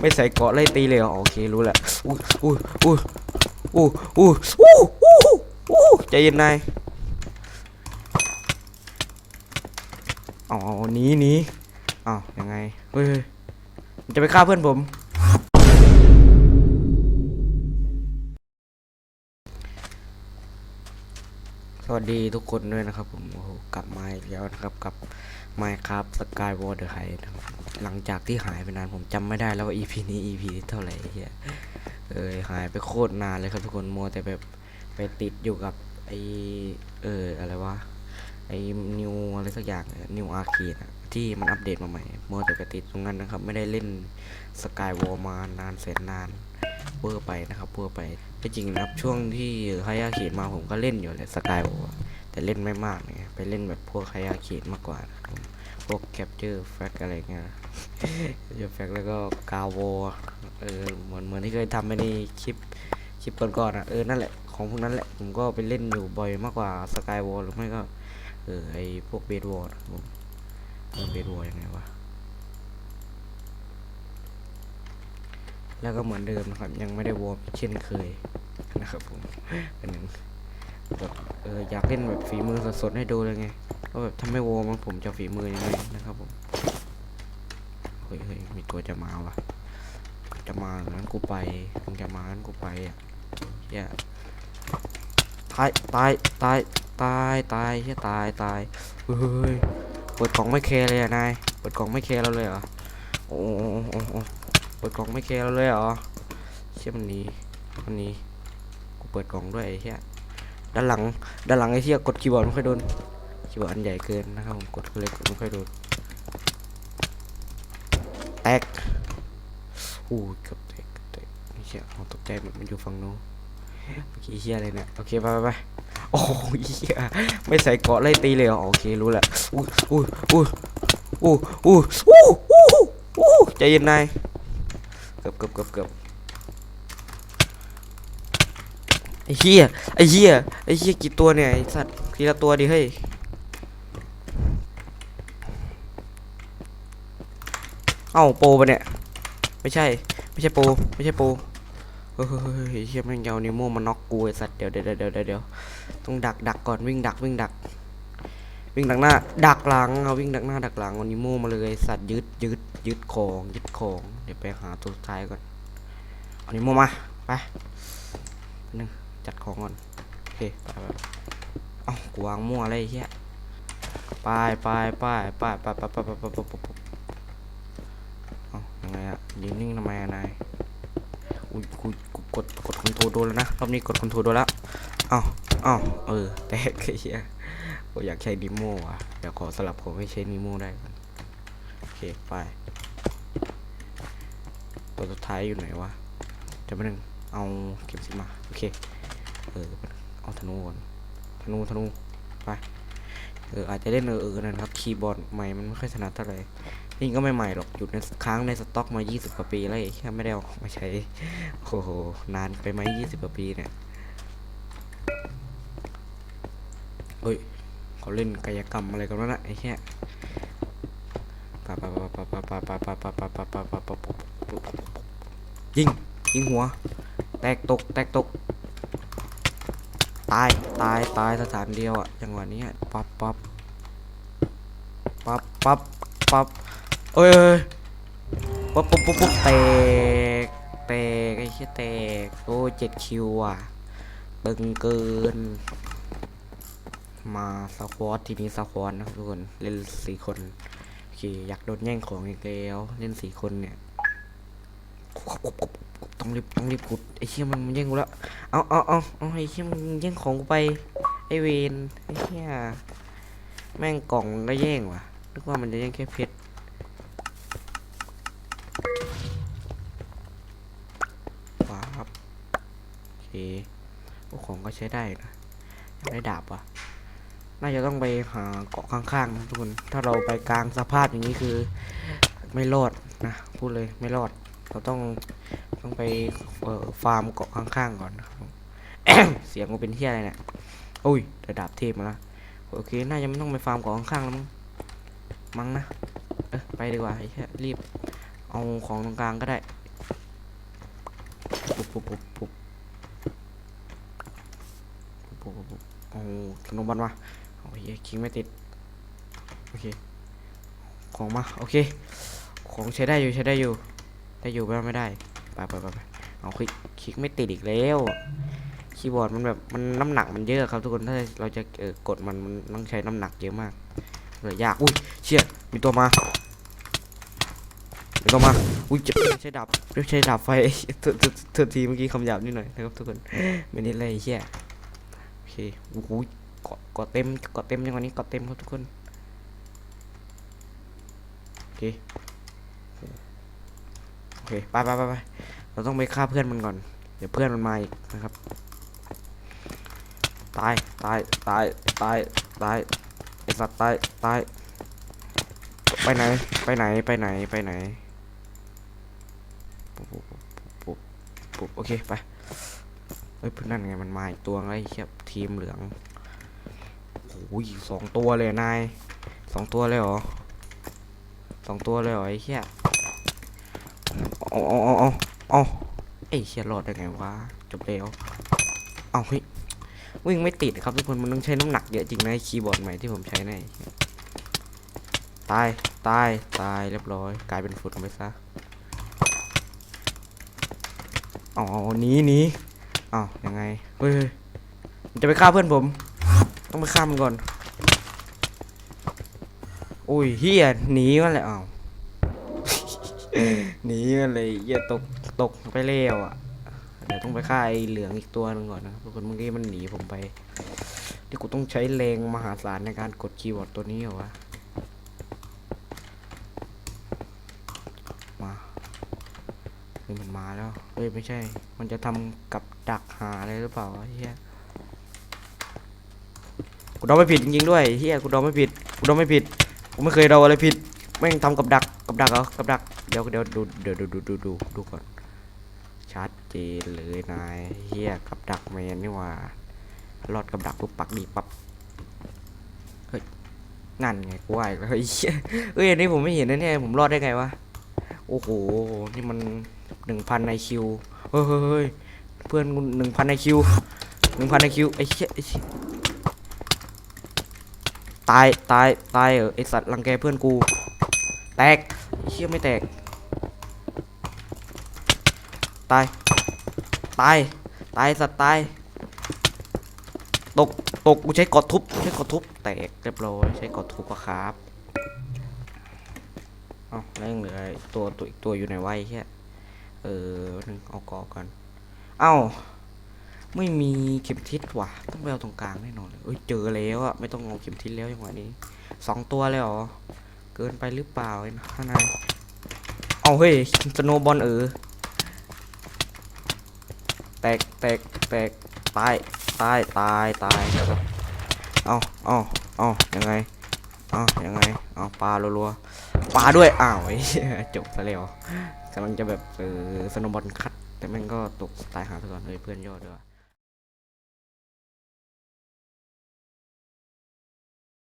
ไม่ใส่เกาะไล่ตีเลยเหรอโอเครู้แหละอู้อู้อู้อู้อู้อู้อู้อู้ใจเย็นนายอ๋อหนีหนีเอายังไงเฮ้ยจะไปฆ่าเพื่อนผม สวัสดีทุกคนด้วยนะครับผมโอ้โหกลับมาอีกแล้วนะครับกับ Minecraft Skyward the High นะครับหลังจากที่หายไปนานผมจำไม่ได้แล้วว่า EP นี้ EP ที่เท่าไหร่เฮียเออหายไปโคตรนานเลยครับทุกคนมัวแต่แบบไปติดอยู่กับไอเอออะไรวะไอนิวอะไรสักอย่างนิวอาร์คีอะที่มันอัปเดตมาใหม่มัวแต่ไปติดตรงนั้นนะครับ ไม่ได้เล่น Skyward มานานแสนนาน เวอร์ไปนะครับเวอร์ไปที่จริงนะครับช่วงที่ไฮยาเขียนมาผมก็เล่นอยู่แหละสกายโอแต่เล่นไม่มากเนี่ยไปเล่นแบบพวกไฮยาเขียนมากกว่านะครับพวกแคปเจอร์แฟกอะไรเงี้ยเจอแฟกแล้วก็กาวโวเออเหมือนเหมือนที่เคยทำไปในคลิปคลิปก่อนๆอะเออนั่นแหละของพวกนั้นแหละผมก็ไปเล่นอยู่บ่อยมากกว่าสกายวอลหรือไม่ก็เออไอพวกเบดวอลผมเออเบดวอลยังไงวะ แล้วก็เหมือนเดิมนะครับ ยังไม่ได้วอร์มเช่นเคยนะครับผมอันนึงแบบเอออยากเล่นแบบฝีมือสดๆให้ดูเลยไงว่าแบบถ้าไม่วอร์มผมจะฝีมือยังไงนะครับผมเฮ้ยเฮ้ยมีตัวจะมาวะจะมางั้นกูไปมึงจะมางั้นกูไปอะเฮียตายตายตายตายตายเฮียตายตายเฮ้ยเปิดกล่องไม่แคร์เลยอะนายเปิดกล่องไม่แคร์เราเลยเหรอโอ้โอ้โอ้ ปิดกล่องไม่แคร์เราเลยเหรอเชี่ยมันนี้มันนี้กูเปิดกล่องด้วยไอ้เหี้ยด้านหลังด้านหลังไอ้เหี้ยกดคีย์บอร์ดไม่ค่อยโดนคีย์บอร์ดอันใหญ่เกินนะครับผมกดเล็กไม่ค่อยโดนแตกโอ้ยกับแตกแตกไม่เชี่ยผมตกใจมันอยู่ฝั่งโน้นเมื่อกี้เฮียอะไรเนี่ยโอเคไปไปไปโอ้ยเฮียไม่ใส่เกาะไล่ตีเลยเหรอโอเครู้แหละอู้อู้อู้อู้อู้อู้อู้ใจเย็นนาย กือบเกือบเกือบเกือบไอ้เหี้ยไอ้เหี้ยไอ้เหี้ยกี่ตัวเนี่ยไอ้สัตว์ทีละตัวดิเฮ้ยเอ้าโปรปะเนี่ยไม่ใช่ไม่ใช่โปรไม่ใช่โปรเฮ้ยเฮ้ยเฮ้ยเดี๋ยแม่งยาวนิโมมาน็อกกูไอสัตว์เดี๋ยวเดี๋ยวเดี๋ยวเดี๋ยวเดี๋ยวต้องดักดักก่อนวิ่งดักวิ่งดัก วิ่งดักหน้า ดักหลังเอาวิ่งดักหน้าดักหลังเอานิโมมาเลยสัตว์ยึดยึดยึดของยึดของเดี๋ยวไปหาตัวสุดท้ายก่อนอานิโมมาไปหนึ่งจัดของก่อนโอเคไปไปเอ้ากวางมั่วอะไรเหี้ยไปไปไปไปไปไปไปไปไปไปไปเอ้ายังไงอะยืนนิ่งทำไมนายอุ้ยกูกูกดกดคอนโทรลโดนแล้วนะรอบนี้กดคอนโทรลโดนแล้วเอ้าเอ้าเออแตกไอ้เหี้ย ผมอยากใช้นิโมอะเดี๋ยวขอสลับผมให้ใช้นิโมได้ก่อนโอเคไป ตัวสุดท้ายอยู่ไหนวะจะมาหนึ่งเอาเก็บสิมา โอเค เออ เอาธนูก่อนธนูธนูไป เออ อาจจะเล่นเออเออนะครับ คีย์บอร์ดใหม่ มันไม่ค่อยถนัดเท่าไหร่นี่ก็ไม่ใหม่หรอก อยู่ในค้างในสต็อกมา 20 กว่าปีแล้วแค่ไม่ได้เอาออกมาใช้ โอ้โห นานไปไหม20 กว่าปีเนี่ยเฮ้ย เขาเล่นกายกรรมอะไรกันวะน่ะไอ้แค่ปะปะปะปะปะปะปะปะปะปะปะปะปะปะปะยิงยิงหัว แตกตกแตกตก ตายตายตายสถานเดียวอะจังหวะนี้อะปั๊บปั๊บปั๊บปั๊บปั๊บเอ้ยเอ้ยปั๊บปั๊บปั๊บปั๊บแตกแตกไอ้เชี่ยแตกโอ้เจ็ดคิวอะตึงเกิน มาสควอตทีนี้สควอตนะครับทุกคนเล่นสี่คนโอเคอยากโดนแย่งของอีกแล้วเล่นสี่คนเนี่ยต้องรีบต้องรีบกุดไอ้เชี่ยมันมันแย่งกูแล้วเอาเอาเอาเอาไอ้เชี่ยมันแย่งของกูไปไอ้เวนไอ้เชี่ยแม่งกล่องก็แย่งว่ะนึกว่ามันจะแย่งแค่เพชรว้าบโอเคพวกของก็ใช้ได้นะอยากได้ดาบว่ะ น่าจะต้องไปหาเกาะข้างๆนะทุกคน ถ้าเราไปกลางสภาพอย่างนี้คือ ไม่รอดนะพูดเลยไม่รอด เราต้องต้องไปเอ่อฟาร์มเกาะข้างๆก่อนนะครับเสียงมันเป็นเที่ยอะไรเนี่ยอุ้ยระดับเทพมาแล้วโอเค น่าจะไม่ต้องไปฟาร์มเกาะข้างๆแล้วมั้งมั้งนะเออไปดีกว่าไอ้เหี้ยรีบ เอาของตรงกลางก็ได้ปุ๊บปุ๊บปุ๊บปุ๊บปุ๊บปุ๊บโอ้สนุกบันวะ โอ้ยคิงไม่ติด โอเค ของมา โอเค ของใช้ได้อยู่ใช้ได้อยู่ได้อยู่ไม่ไม่ได้ ไปไปไปไปเอาคลิกคลิกไม่ติดอีกแล้ว คีย์บอร์ดมันแบบมันน้ำหนักมันเยอะครับทุกคน ถ้าเราจะเออกดมันมันต้องใช้น้ำหนักเยอะมากเลยยาก อุ้ยเชี่ยมีตัวมามีตัวมา อุ้ยใช้ดาบใช้ดาบไฟเธอเธอเธอทีเมื่อกี้คำหยาบนิดหน่อยนะครับทุกคนไม่นิดเลยเชี่ยโอเคโอ้โหเกาะเกาะเต็มเกาะเต็มยังวันนี้เกาะเต็มครับทุกคนโอเคโอเคไปไปไปไปเราต้องไปฆ่าเพื่อนมันก่อน เดี๋ยวเพื่อนมันมาอีกนะครับ ตายตายตายตายตายไอสัตว์ตายตายไปไหนไปไหนไปไหนไปไหนปุ๊บปุ๊บปุ๊บปุ๊บปุ๊บโอเคไปเฮ้ยเพื่อนนั่นไงมันมาอีกตัวไงเทียบทีมเหลือง อ้ยสองตัวเลยนายสองตัวเลยเหรอสองตัวเลยเหรอไอ้เหี้ยเอาเอาเอาเอาเอาไอ้เหี้ยรอดได้ไงวะจบแล้วเอาเฮ้ยวิ่งไม่ติดครับทุกคนมันต้องใช้น้ำหนักเยอะจริงนะคีย์บอร์ดใหม่ที่ผมใช้ในะไอ้เหี้ยตายตายตายเรียบร้อย กลายเป็นฝุ่นไปซะอ๋อหนีหนีอ้าวยังไงเฮ้ยจะไปฆ่าเพื่อนผม ต้องไปฆ่ามันก่อน อุ้ยเฮียหนีมันเลยอ้าวหนีมันเลยเฮียตกตกไปแล้วอะเดี๋ยวต้องไปฆ่าไอ้เหลืองอีกตัวหนึงก่อนนะครับทุกคนเมื่อกี้มันหนีผมไปที่กูต้องใช้แรงมหาศาลในการกดคีย์บอร์ดตัวนี้เหรอวะมาเฮ้ยมันมาแล้วเฮ้ยไม่ใช่ มันจะทำกับดักหาอะไรหรือเปล่าวะเฮีย กูเดาไม่ผิดจริงๆด้วยเฮียกูเดาไม่ผิดกูเดาไม่ผิดกูไม่เคยเดาอะไรผิดแม่งทำกับดักกับดักเหรอกับดักเดี๋ยวเดี๋ยวดูเดี๋ยวดูดูดูดูดูก่อนชัดเจนเลยนายเฮียกับดักแมนนี่ว่ารอดกับดักปุ๊บปักดีปั๊บเฮ้ยนั่นไงกูว่าอีกแล้วเฮ้ยเอ้ยอันนี้ผมไม่เห็นนะเนี่ยผมรอดได้ไงวะโอ้โหนี่มันหนึ่งพันในคิวเฮ้ยเพื่อนหนึ่งพันในคิวหนึ่งพันในคิวไอ้เชี่ยไอ้เชี่ย ตายตายตายเออไอสัตว์รังแกเพื่อนกู แตกเชี่ยไม่แตก ตาย ตาย ตายสัตว์ตาย ตก ตก กูใช้กดทุบ ใช้กดทุบ แตกเรียบร้อย ใช้กดทุบอะครับเอ้าแล้วยังเหลือตัวตัวอีกตัวอยู่ไหนวะไอ้เหี้ยเออหนึ่งเอากอกันเอ้า ไม่มีเข็มทิศว่ะ ต้องไปเอาตรงกลางแน่นอนเลยเอ้ยเจอแล้วอะไม่ต้องเอาเข็มทิศแล้วจังวะนี้สองตัวเลยเหรอ เกินไปหรือเปล่าไอ้ข้างในเอาเฮ้ยสโนบอลเออแตกแตกแตกตายตายตายตายครับเอาเอาเอายังไงเอายังไงเอาปลารัวๆปลาด้วยอ้าวไอ้เฮ้ยจบไปแล้วกำลังจะแบบเออสโนบอลคัดแต่แม่งก็ตกตายหาไปก่อนเลยเพื่อนยอดด้วย